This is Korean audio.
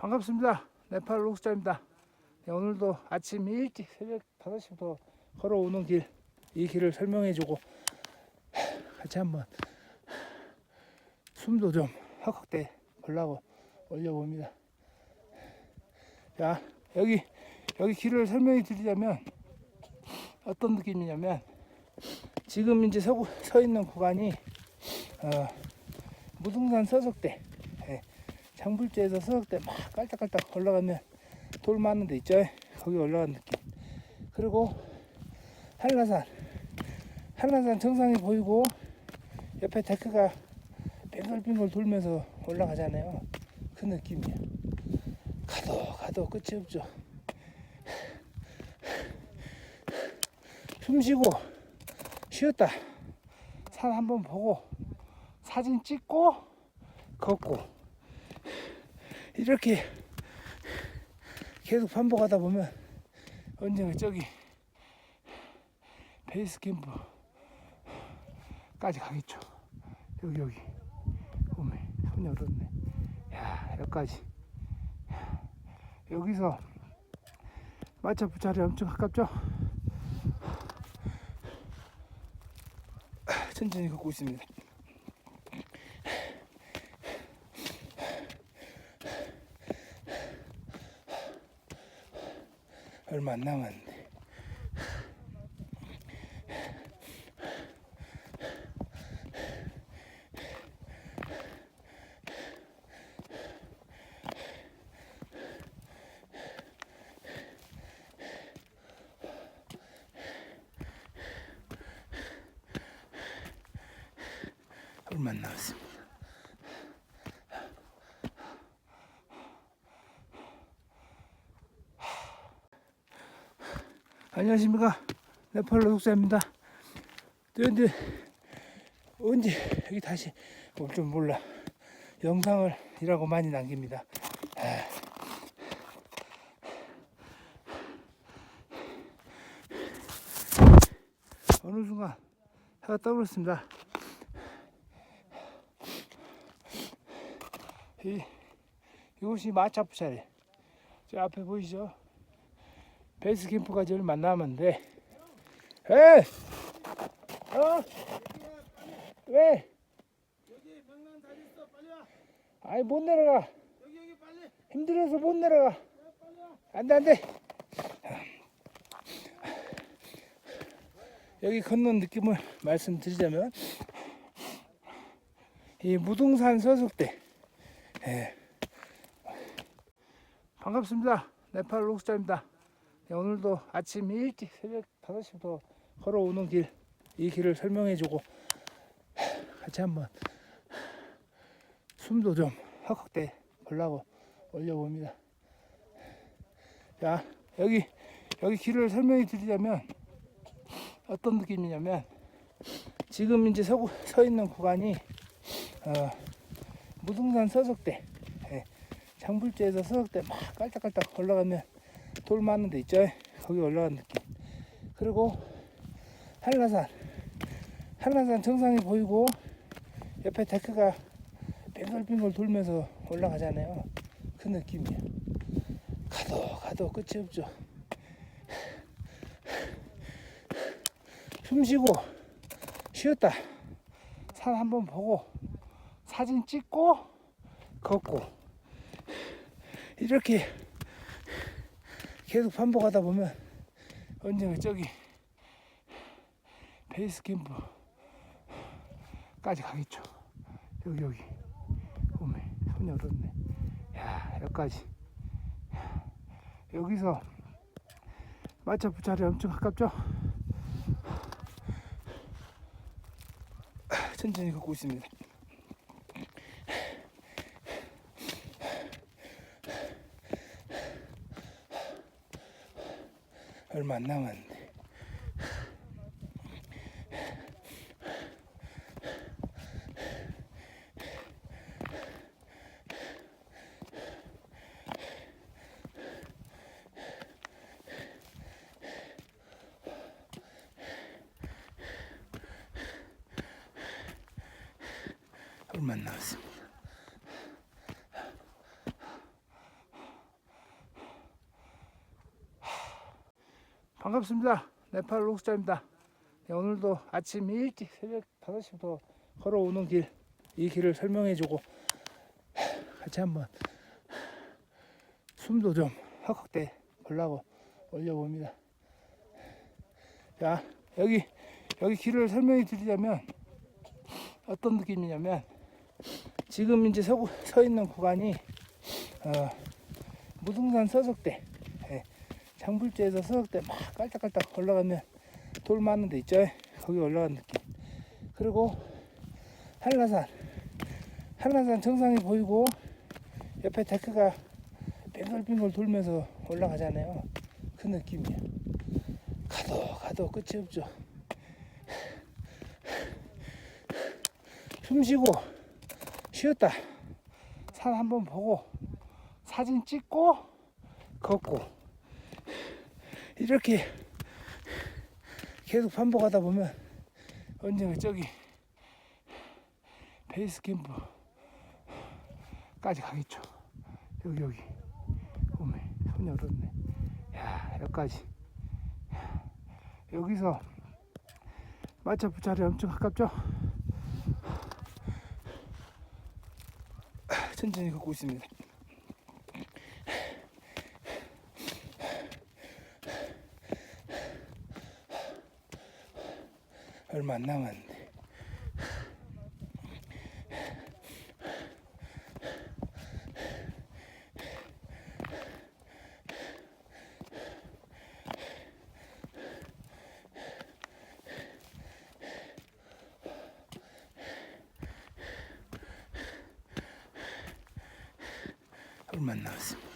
반갑습니다. 네팔 록스자입니다. 네, 오늘도 아침 일찍 새벽 5시부터 걸어오는 길, 이 길을 설명해주고 같이 한번 숨도 좀 헉헉대 보려고 올려봅니다. 자, 여기, 여기 길을 설명해 드리자면 어떤 느낌이냐면 지금 이제 서, 서 있는 구간이 어, 무등산 서석대 예, 장불지에서 서석대 막 깔짝깔짝 올라가면 돌 많은 데 있죠? 거기 올라간 느낌. 그리고 한라산. 한라산 정상이 보이고 옆에 데크가 빙글빙글 돌면서 올라가잖아요. 그 느낌이에요 가도 가도 끝이 없죠. 숨 쉬고 쉬었다. 산 한번 보고 사진 찍고 걷고 이렇게 계속 반복하다 보면 언젠가 저기 베이스 캠프까지 가겠죠. 여기 여기. 오메 손이 얼었네. 야 여기까지. 여기서 마차부 자리 엄청 가깝죠? 천천히 걷고 있습니다 얼마 안 남았는데. 얼마 안 남았습니다. 안녕하십니까. 네팔로 독사입니다. 근데 언제 여기 다시 올 줄 몰라. 영상을 이라고 많이 남깁니다. 아. 어느 순간 해가 떠버렸습니다. 이, 이곳이 마차부차리. 저 앞에 보이시죠 베이스 캠프까지 얼마 안 남았는데 에! 어? 왜? 아니 못 내려가 힘들어서 못 내려가 안돼 안돼 여기 걷는 느낌을 말씀드리자면 이 무등산 서석대 예. 반갑습니다 네팔 록스자입니다 네, 오늘도 아침 일찍 새벽 5시부터 걸어오는 길 이 길을 설명해주고 같이 한번 숨도 좀 헉헉대 보려고 올려봅니다. 자 여기 여기 길을 설명해 드리자면 어떤 느낌이냐면 지금 이제 서, 서 있는 구간이 어, 무등산 서석대 예, 장불지에서 서석대 막 깔짝깔짝 올라가면 돌 많은 데 있죠? 거기 올라간 느낌. 그리고 한라산. 한라산 정상이 보이고 옆에 데크가 빙글빙글 돌면서 올라가잖아요. 그 느낌이에요 가도 가도 끝이 없죠. 숨 쉬고 쉬었다. 산 한번 보고 사진 찍고 걷고. 이렇게 계속 반복하다 보면 언젠가 저기 베이스 캠프까지 가겠죠. 여기 여기. 오메 손이 얼었네. 야 여기까지. 여기서 마차부 자리 엄청 가깝죠? 천천히 걷고 있습니다 얼마 안 남았는데 얼마 안 남았습니다 반갑습니다. 네팔 록스자입니다. 네, 오늘도 아침 일찍 새벽 5시부터 걸어오는 길, 이 길을 설명해주고 같이 한번 숨도 좀 헉헉대 보려고 올려봅니다. 자, 여기, 여기 길을 설명해 드리자면 어떤 느낌이냐면 지금 이제 서, 서 있는 구간이 어, 무등산 서석대 예, 장불지에서 서석대 막 깔딱깔딱 올라가면 돌 많은 데 있죠? 거기 올라간 느낌. 그리고 한라산. 한라산 정상이 보이고 옆에 데크가 빙글빙글 돌면서 올라가잖아요. 그 느낌이야. 가도 가도 끝이 없죠. 숨 쉬고 쉬었다. 산 한번 보고 사진 찍고 걷고 이렇게 계속 반복하다 보면 언젠가 저기 베이스 캠프까지 가겠죠. 여기 여기. 오메 손이 얼었네. 야 여기까지. 여기서 마차부 자리 엄청 가깝죠? 천천히 걷고 있습니다 얼마 안 남았는데 얼마 안 남았습니다